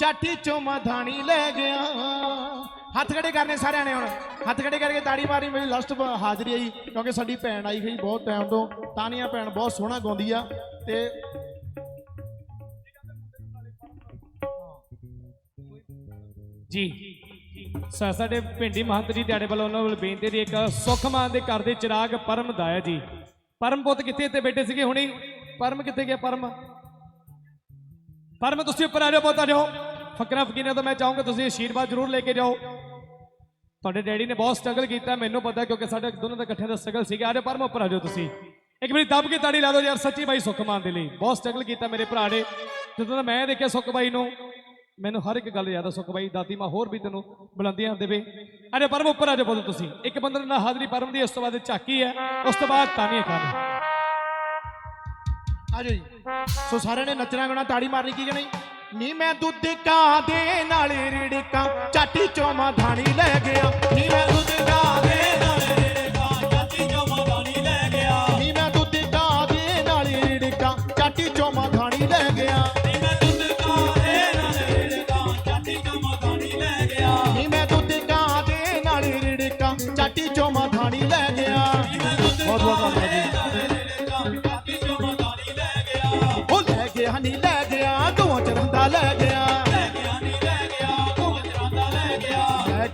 ਚਾਟੀ ਚੋਂ ਮਧਾਣੀ ਲੈ ਗਿਆ। ਹੱਥ ਖੜੇ ਕਰਨੇ ਸਾਰਿਆਂ ਨੇ ਹੁਣ। ਹੱਥ ਖੜੇ ਕਰਕੇ ਤਾੜੀ ਮਾਰੀ, ਮੇਰੀ ਲਾਸਟ ਹਾਜ਼ਰੀ ਆਈ ਕਿਉਂਕਿ ਸਾਡੀ ਭੈਣ ਆਈ ਗਈ ਬਹੁਤ ਟਾਈਮ ਤੋਂ। ਤਾਨੀਆ ਭੈਣ ਬਹੁਤ ਸੋਹਣਾ ਗਾਉਂਦੀ ਆ ਤੇ ਜੀ, ਸਾ- ਸਾਡੇ ਪਿੰਡੀ ਮਹੰਤ ਜੀ ਤੁਹਾਡੇ ਵੱਲੋਂ ਉਹਨਾਂ ਵੱਲ ਬੇਨਤੀ ਦੀ ਇੱਕ ਸੁਖਮਾਨ ਦੇ ਘਰ ਦੇ ਚਿਰਾਗ ਪਰਮ ਦਾਇਆ ਜੀ। ਪਰਮ ਪੁੱਤ ਕਿੱਥੇ ਇੱਥੇ ਬੈਠੇ ਸੀਗੇ ਹੁਣੀ? ਪਰਮ ਕਿੱਥੇ ਗਿਆ ਪਰਮ? ਪਰਮ, ਤੁਸੀਂ ਉੱਪਰ ਆ ਜਾਓ, ਪੁੱਤ ਆ ਜਾਓ। ਫਕਰਾ ਫਕੀਰਾਂ ਤੋਂ ਮੈਂ ਚਾਹੂੰਗਾ ਤੁਸੀਂ ਆਸ਼ੀਰਵਾਦ ਜ਼ਰੂਰ ਲੈ ਕੇ ਜਾਓ। ਤੁਹਾਡੇ ਡੈਡੀ ਨੇ ਬਹੁਤ ਸਟਰਗਲ ਕੀਤਾ, ਮੈਨੂੰ ਪਤਾ ਕਿਉਂਕਿ ਸਾਡੇ ਦੋਨਾਂ ਦਾ ਇਕੱਠੇ ਦਾ ਸਟਰਗਲ ਸੀਗਾ। ਆ ਪਰਮ ਉੱਪਰ ਆ ਜਾਓ ਤੁਸੀਂ। ਇੱਕ ਵਾਰੀ ਦੱਬ ਕੇ ਤਾੜੀ ਲਾ ਦਿਓ ਯਾਰ ਸੱਚੀ ਬਾਈ ਸੁੱਖ ਮਾਨ ਦੇ ਲਈ। ਬਹੁਤ ਸਟਰਗਲ ਕੀਤਾ ਮੇਰੇ ਭਰਾ ਨੇ। ਜਦੋਂ ਦਾ ਮੈਂ ਦੇਖਿਆ ਸੁੱਖ ਬਾਈ ਨੂੰ, ਮੈਨੂੰ ਹਰ ਇੱਕ ਗੱਲ ਯਾਦ ਆ ਸੁੱਖ ਬਾਈ, ਦਾਦੀ ਮਾਂ ਹੋਰ ਵੀ ਤੈਨੂੰ ਬੁਲੰਦੀਆਂ ਦੇਵੇ। ਅਰੇ ਪਰਮ ਉੱਪਰ ਆ ਜਾਓ ਬੋਲੋ ਤੁਸੀਂ। ਇੱਕ ਬੰਦੇ ਨਾਲ ਹਾਜ਼ਰੀ ਪਰਮ ਦੀ ਉਸ ਤੋਂ ਬਾਅਦ ਝਾਕੀ ਹੈ, ਉਸ ਤੋਂ ਬਾਅਦ ਤਾਨੀਆਂ ਖਾਨ ਆ ਜਾਓ ਜੀ। ਸੋ ਸਾਰਿਆਂ ਨੇ ਨੱਚਣਾ ਗਾਣਾ ਤਾੜੀ ਮਾਰਨੀ ਕੀ ਜਣੀ ਨੀ ਮੈਂ ਦੁੱਧ ਕਾ ਦੇ ਨਾਲ ਰਿੜਕਾਂ, ਚਾਟੀ ਚੋਂ ਮਧਾਣੀ ਲੈ ਗਿਆ। ਨੀ ਮੈਂ ਦੁੱਧ ਕਾ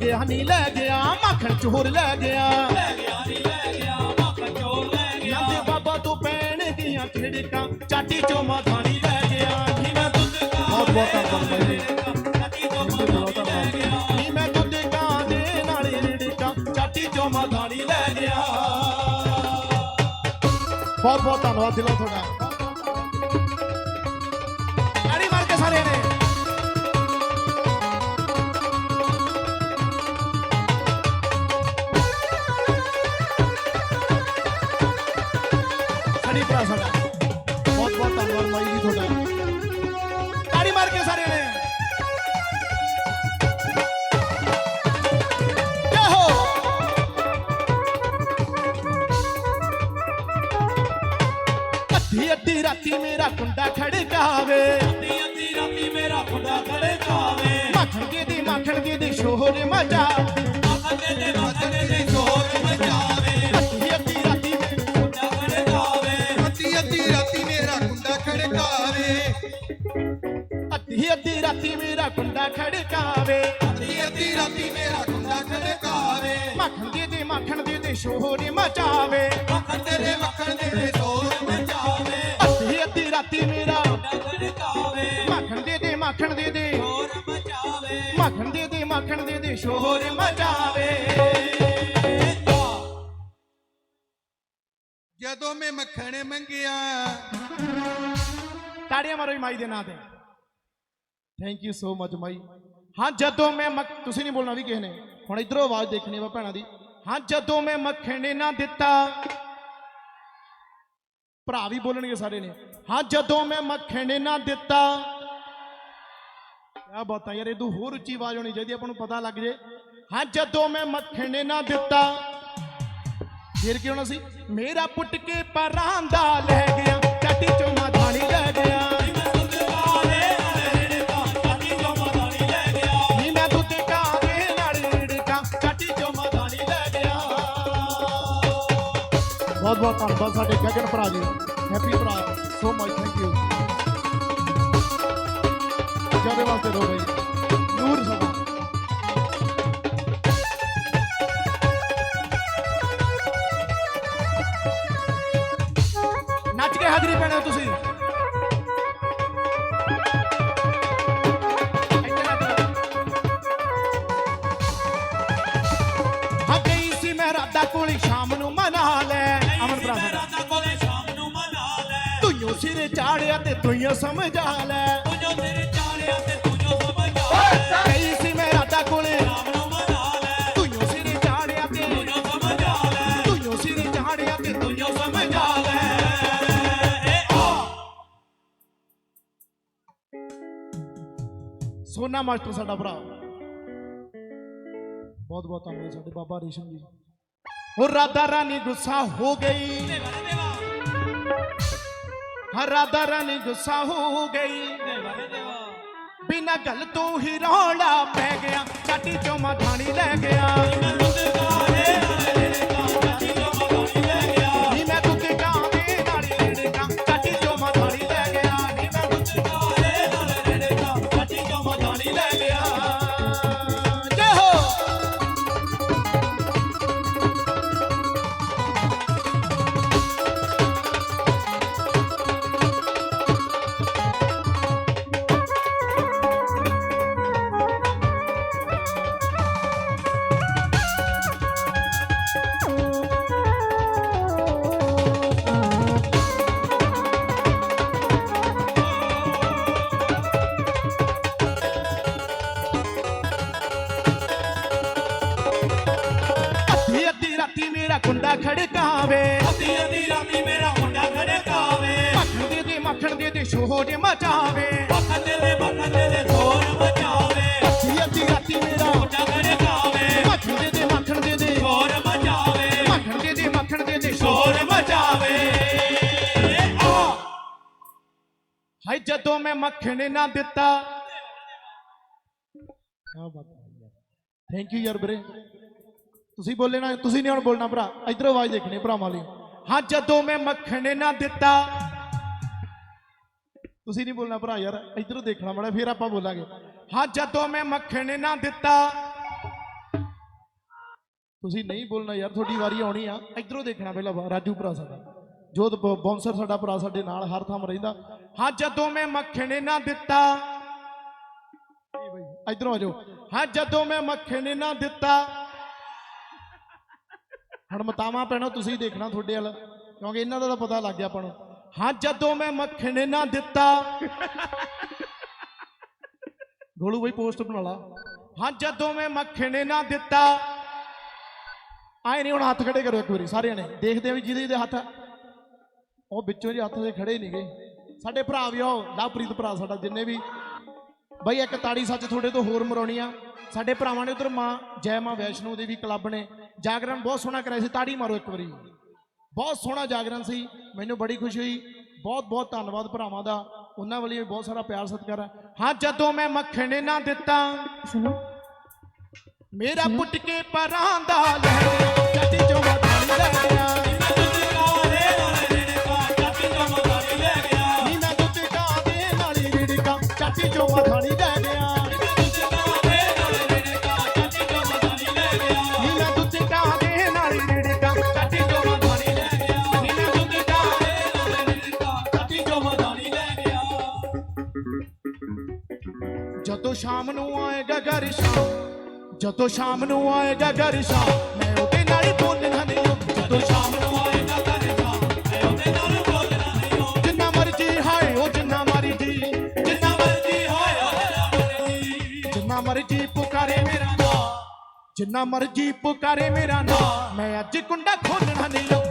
ਗਿਆ ਨਹੀਂ ਲੈ ਗਿਆ ਮੱਖਣ ਚੋਰ ਲੈ ਗਿਆ। ਲੈ ਗਿਆ ਨਹੀਂ ਲੈ ਗਿਆ ਮੱਖਣ ਚੋਰ ਲੈ ਗਿਆ ਤੇ ਬਾਬਾ ਤੂੰ ਪੈਣ ਦੀਆਂ ਖਿੜਕਾਂ ਚਾਟੀ ਚੋਂ ਮਾਥਾਣੀ ਲੈ ਗਿਆ। ਨੀ ਮੈਂ ਦੁੱਧ ਕਾ ਬਹੁਤ ਬਹੁਤ ਧੰਨਵਾਦ ਬਾਈ ਜੀ। ਚਾਟੀ ਚੋਂ ਮਾਥਾਣੀ ਲੈ ਗਿਆ ਨੀ ਮੈਂ ਦੁੱਧ ਕਾ ਦੇ ਨਾਲ ਰਿੜਕਾਂ ਚਾਟੀ ਚੋਂ ਮਾਥਾਣੀ ਲੈ ਗਿਆ। ਬਹੁਤ ਬਹੁਤ ਧੰਨਵਾਦ ਦਿਲੋਂ ਤੁਹਾਡਾ। ਤਾੜੀ ਮਾਰ ਕੇ ਸਾਰੇ ਨੇ। ਸੜੀ ਭਰਾ ਸਾਡਾ। ਬਹੁਤ ਬਹੁਤ ਧੰਨਵਾਦ ਮਾਈ ਜੀ ਤੁਹਾਡਾ। ਤਾੜੀ ਮਾਰ ਕੇ ਸਾਰੇ ਨੇ। ਅੱਧੀ ਅੱਧੀ ਰਾਤੀ ਮੇਰਾ ਕੁੰਡਾ ਖੜਕਾਵੇ। ਅੱਧੀ ਅੱਧੀ ਰਾਤੀ ਮੇਰਾ ਖੁਦਾ ਖੜੇ ਕਾਵੇ ਮੱਖਣ ਦੀ ਦੀ ਮੱਖਣ ਦੀ ਦੀ ਸ਼ੋਰ ਮਚਾ ਰਾਤੀ ਮੇਰਾ ਕੁੰਡਾ ਖੜਕਾਵੇ। ਅੱਧੀ ਅੱਧੀ ਰਾਤੀ ਮੇਰਾ ਕੁੰਡਾ ਖੜਕਾਵੇ। ਮੱਖਣ ਦੀ ਦੀ ਮੱਖਣ ਦੀ ਦੀ ਸ਼ੋਰ ਮਚਾਵੇ। ਮੱਖਣ ਤੇਰੇ ਮੱਖਣ ਦੇ ਜ਼ੋਰ ਮਚਾਵੇ। ਅੱਧੀ ਅੱਧੀ ਰਾਤੀ ਮੇਰਾ ਖੜੇ ਕਾਵੇ ਮੱਖਣ ਦੀ ਦੀ ਮੱਖਣ ਦੀ ਦੀ ਜ਼ੋਰ ਮਚਾਵੇ। ਮੱਖਣ ਦੀ ਦੀ ਮੱਖਣ ਦੀ ਦੀ ਸ਼ੋਰ ਮਚਾਵੇ। ਜਦੋਂ ਮੈਂ ਮੱਖਣ ਮੰਗਿਆ। ਤਾੜੀਆਂ ਮਾਰੋ ਮਾਈ ਦੇ ਨਾਂ ਤੇ। ਥੈਂਕ ਯੂ ਸੋ ਮਚ ਮਾਈ। ਹਾਂ, ਜਦੋਂ ਮੈਂ ਮੱਖ ਤੁਸੀਂ ਨਹੀਂ ਬੋਲਣਾ ਵੀ ਕਿਸੇ ਨੇ। ਹੁਣ ਇਧਰੋਂ ਆਵਾਜ਼ ਦੇਖਣੀ ਵਾ ਭੈਣਾਂ ਦੀ। ਹਾਂ, ਜਦੋਂ ਮੈਂ ਮੱਖਣ ਨਾ ਦਿੱਤਾ, ਭਰਾ ਵੀ ਬੋਲਣਗੇ ਸਾਰੇ ਨੇ। ਹਾਂ, ਜਦੋਂ ਮੈਂ ਮੱਖਣ ਨਾ ਦਿੱਤਾ, ਕਿਆ ਬਾਤਾਂ ਯਾਰ ਇਹਦੂ ਹੋਰ ਉੱਚੀ ਆਵਾਜ਼ ਹੋਣੀ ਚਾਹੀਦੀ ਆਪਾਂ ਨੂੰ ਪਤਾ ਲੱਗ ਜੇ। ਹਾਂ, ਜਦੋਂ ਮੈਂ ਮੱਖਣ ਨਾ ਦਿੱਤਾ, ਫਿਰ ਕੀ ਹੋਣਾ ਸੀ? ਮੇਰਾ ਪੁੱਟ ਕੇ ਪਰਾਂ ਲੈ ਬਹੁਤ ਬਹੁਤ ਧੰਨਵਾਦ ਸਾਡੇ ਗਗਨ ਭਰਾ ਜੀ ਹੈਪੀ ਭਰਾ ਸੋ ਮਚ ਥੈਂਕ ਯੂ ਜ਼ਿਆਦਾ ਵਾਸਤੇ ਦੋ ਬਈ ਤੇ ਤੂੰ ਸਮਝਾ ਲੈ। ਤੂੰ ਜੋ ਤੇਰੇ ਚਾਲਿਆ ਤੇ ਤੂੰ ਜੋ ਸਮਝਾ ਲੈ। ਗਈ ਸੀ ਮੈਂ ਰਾਦਾ ਕੋਲ। ਸ਼ਾਮ ਨੂੰ ਮਨਾ ਲੈ। ਤੂੰ ਸਿਰ ਚਾੜਿਆ ਤੇ। ਤੂੰ ਜੋ ਸਮਝਾ ਲੈ। ਤੂੰ ਸਿਰ ਚਾੜਿਆ ਤੇ ਤੂੰ ਤੂੰ ਜੋ ਸਮਝਾ ਲੈ। ਏ ਆ। ਸੋਨਾ ਮਾਸਟਰ ਸਾਡਾ ਭਰਾ। ਬਹੁਤ ਬਹੁਤ ਧੰਨਵਾਦ ਸਾਡੇ ਬਾਬਾ ਰੇਸ਼ਮ ਜੀ। ਉਹ ਰਾਧਾ ਰਾਣੀ ਗੁੱਸਾ ਹੋ ਗਈ। ਹਾਂ ਰਾਧਾ ਰਾਣੀ ਗੁੱਸਾ ਹੋ ਗਈ। ਦੇਵਾ ਬਿਨਾਂ ਗੱਲ ਤੋਂ ਹੀ ਰੌਲਾ ਪੈ ਗਿਆ। ਚਾਟੀ ਚੋਂ ਮਧਾਣੀ ਲੈ ਗਿਆ। ਦੇ ਦੇ ਸ਼ੋਰ ਮਚਾਵੇ। ਮੱਖਣ ਦੇ ਦੇ ਮੱਖਣ ਦੇ ਦੇ ਜ਼ੋਰ ਮਚਾਵੇ। ਅੱਧੀ ਅੱਧੀ ਰਾਤੀ ਮੇਰਾ ਮੁੰਡਾ ਖੜਕਾਵੇ ਮੱਖਣ ਦੇ ਦੇ ਮੱਖਣ ਦੇ ਦੇ। ਜ਼ੋਰ ਮਚਾਵੇ। ਮੱਖਣ ਦੇ ਦੇ ਮੱਖਣ ਦੇ ਦੇ। ਜ਼ੋਰ ਮਚਾਵੇ। ਆ। ਹਾਏ ਜਦੋਂ ਮੈਂ ਮੱਖਣ ਨਾ ਦਿੱਤਾ। ਕੀ ਬਾਤ ਹੈ ਥੈਂਕ ਯੂ ਯਾਰ ਵੀਰੇ। ਤੁਸੀਂ ਬੋਲੇ ਨਾ ਤੁਸੀਂ ਨਹੀਂ ਹੁਣ ਬੋਲਣਾ ਭਰਾ। ਇਧਰੋਂ ਆਵਾਜ਼ ਦੇਖਣੀ ਭਰਾਵਾਂ ਲਈ ਹਾਂ ਜਦੋਂ ਮੈਂ ਮੱਖਣ ਨਾ ਦਿੱਤਾ। ਤੁਸੀਂ ਨਹੀਂ ਬੋਲਣਾ ਭਰਾ ਯਾਰ, ਇਧਰੋਂ ਦੇਖਣਾ ਮੜਾ, ਫਿਰ ਆਪਾਂ ਬੋਲਾਂਗੇ। ਹਾਂ, ਜਦੋਂ ਮੈਂ ਮੱਖਣ ਨਾ ਦਿੱਤਾ। ਤੁਸੀਂ ਨਹੀਂ ਬੋਲਣਾ ਯਾਰ, ਤੁਹਾਡੀ ਵਾਰੀ ਆਉਣੀ ਆ। ਇਧਰੋਂ ਦੇਖਣਾ ਪਹਿਲਾਂ ਰਾਜੂ ਭਰਾ ਸਾਡਾ। ਜੋਤ ਬੌਂਸਰ ਸਾਡਾ ਭਰਾ ਸਾਡੇ ਨਾਲ, ਹਰ ਥਾਂ ਰਹਿੰਦਾ ਹਾਂ, ਜਦੋਂ ਮੈਂ ਮੱਖਣ ਨਾ ਦਿੱਤਾ। ਇਧਰੋਂ ਆ ਜਾਓ। ਹਾਂ, ਜਦੋਂ ਮੈਂ ਮੱਖਣ ਨਾ ਦਿੱਤਾ। ਹੁਣ ਮਤਾਵਾ ਪੈਣਾ, ਤੁਸੀਂ ਦੇਖਣਾ ਤੁਹਾਡੇ ਵੱਲ। ਕਿਉਂਕਿ ਇਹਨਾਂ ਦਾ ਤਾਂ ਪਤਾ ਲੱਗ ਗਿਆ ਆਪਾਂ ਨੂੰ। ਹਾਂ, ਜਦੋਂ ਮੈਂ ਮੱਖਣ ਨਾ ਦਿੱਤਾ। ਗੋਲੂ ਬਈ, ਪੋਸਟ ਬਣਾ ਲਾ। ਹਾਂ, ਜਦੋਂ ਮੈਂ ਮੱਖਣ ਨਾ ਦਿੱਤਾ। ਆਏ ਨਹੀਂ ਹੁਣ ਹੱਥ ਖੜੇ ਕਰੋ ਇੱਕ ਵਾਰੀ, ਸਾਰਿਆਂ ਨੇ। ਦੇਖਦੇ ਆ ਵੀ ਜਿਹਦੇ ਜਿਹਦੇ ਹੱਥ ਉਹ ਵਿੱਚੋਂ ਜੇ ਹੱਥ ਦੇ ਖੜੇ ਨਹੀਂ ਗਏ ਸਾਡੇ ਭਰਾ ਵੀ ਆਓ ਲਵਪ੍ਰੀਤ ਭਰਾ ਸਾਡਾ, ਜਿੰਨੇ ਵੀ। ਬਈ, ਇੱਕ ਤਾੜੀ ਸੱਚ ਤੁਹਾਡੇ ਤੋਂ ਹੋਰ ਮਰਾਉਣੀ ਆ। ਸਾਡੇ ਭਰਾਵਾਂ ਨੇ ਉਧਰ ਮਾਂ ਜੈ ਮਾਂ ਵੈਸ਼ਨੋ ਦੇਵੀ ਕਲੱਬ ਨੇ। ਜਾਗਰਣ ਬਹੁਤ ਸੋਹਣਾ ਕਰਿਆ ਸੀ, ਤਾੜੀ ਮਾਰੋ ਇੱਕ ਵਾਰੀ। ਬਹੁਤ ਸੋਹਣਾ ਜਾਗਰਣ ਸੀ ਮੈਨੂੰ ਬੜੀ ਖੁਸ਼ੀ ਹੋਈ। ਬਹੁਤ ਬਹੁਤ ਧੰਨਵਾਦ ਭਰਾਵਾਂ ਦਾ। ਉਹਨਾਂ ਵੱਲੋਂ ਵੀ ਬਹੁਤ ਸਾਰਾ ਪਿਆਰ ਸਤਿਕਾਰ ਹੈ। ਹਾਂ ਜਦੋਂ ਮੈਂ ਮੱਖਣ ਨਾ ਦਿੱਤਾ ਸੁਣੋ। ਮੇਰਾ ਪੁੱਟ ਕੇ ਪਰਾਂ ਦਾ ਲੈ ਚਾਟੀ ਚੋਂ ਮਧਾਣੀ ਲੈ ਗਿਆ ਜਦੋਂ ਸ਼ਾਮ ਨੂੰ ਆਏਗਾ ਘਰ ਸ਼ਾਮ, ਜਦੋਂ ਸ਼ਾਮ ਨੂੰ ਆਏਗਾ ਘਰ ਸ਼ਾਮ, ਮੈਂ ਉਹਦੇ ਨਾਲ ਹੀ ਬੋਲਣਾ ਨਹੀਂ। ਜਦੋਂ ਸ਼ਾਮ ਨੂੰ ਆਏਗਾ ਘਰ ਸ਼ਾਮ, ਮੈਂ ਉਹਦੇ ਨਾਲ ਬੋਲਣਾ ਨਹੀਂ। ਜਿੰਨਾ ਮਰਜ਼ੀ ਹਾਏ ਉਹ ਜਿੰਨਾ ਮਰਜ਼ੀ, ਜਿੰਨਾ ਮਰਜ਼ੀ ਹੋਏ ਉਹਦਾ ਮਰਜ਼ੀ। ਜਿੰਨਾ ਮਰਜ਼ੀ ਪੁਕਾਰੇ ਮੇਰਾ ਨਾਂ, ਜਿੰਨਾ ਮਰਜ਼ੀ ਪੁਕਾਰੇ ਮੇਰਾ ਨਾਂ, ਮੈਂ ਅੱਜ ਕੁੰਡਾ ਖੋਲਣਾ ਨਹੀਂ।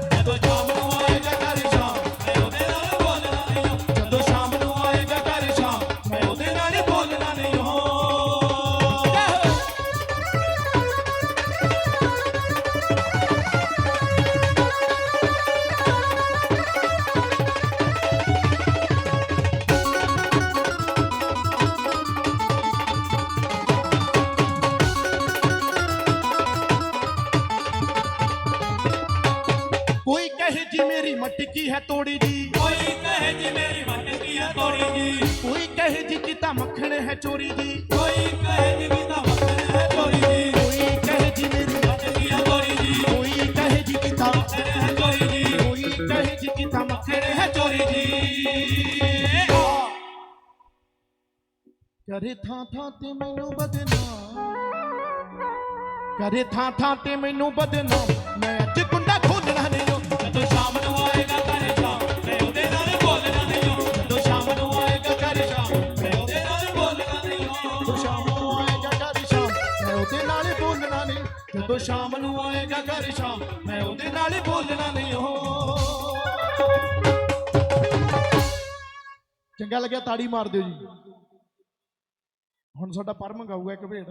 ਕੋਈ ਕਹੇ ਜੀ ਮੇਰੀ ਮਟਕੀ ਹੈ ਤੋੜੀ ਜੀ? ਕੋਈ ਕਹੇ ਜੀ ਮੇਰੀ ਮਟਕੀ ਹੈ ਤੋੜੀ ਜੀ? ਕੋਈ ਕਹੇ ਜੀ ਕਿਤਾ ਮੱਖਣ ਹੈ ਚੋਰੀ ਜੀ? ਕੋਈ ਕਹੇ ਜੀ ਕਿਤਾ ਮੱਖਣ ਹੈ ਤੋੜੀ ਜੀ? ਕੋਈ ਕਹੇ ਜੀ ਮੇਰੀ ਮਟਕੀ ਹੈ ਤੋੜੀ ਜੀ? ਕੋਈ ਕਹੇ ਜੀ ਕਿਤਾ ਮੱਖਣ ਹੈ ਤੋੜੀ ਜੀ? ਕੋਈ ਕਹੇ ਜੀ ਕਿਤਾ ਮੱਖਣ ਹੈ ਚੋਰੀ ਜੀ? ਕਰੇ ਥਾਂ ਥਾਂ ਤੇ ਮੈਨੂੰ ਬਦਨਾਮ। ਕਰੇ ਥਾਂ ਥਾਂ ਤੇ ਮੈਨੂੰ ਬਦਨਾਮ। ਮੈਂ ਅੱਜ ਕੁੰਡਾ ਖੋਲਣਾ ਨਹੀਂ। ਜਦੋਂ ਸ਼ਾਮ ਨੂੰ ਆਏਗਾ ਘਰ ਸ਼ਾਮ, ਮੈਂ ਉਹਦੇ ਨਾਲ ਜਦੋਂ ਸ਼ਾਮ ਨੂੰ ਆਏਗਾ ਘਰ ਸ਼ਾਮ ਨੂੰ ਹੀ ਬੋਲਣਾ ਨਹੀਂ। ਜਦੋਂ ਸ਼ਾਮ ਨੂੰ ਆਏਗਾ ਘਰ ਸ਼ਾਮ, ਮੈਂ ਉਹਦੇ ਨਾਲ ਹੋ ਚੰਗਾ ਲੱਗਿਆ ਤਾੜੀ ਮਾਰ ਦਿਓ ਜੀ। ਹੁਣ ਸਾਡਾ ਪਰਮ ਗਾਊਗਾ ਇੱਕ ਭੇਡ।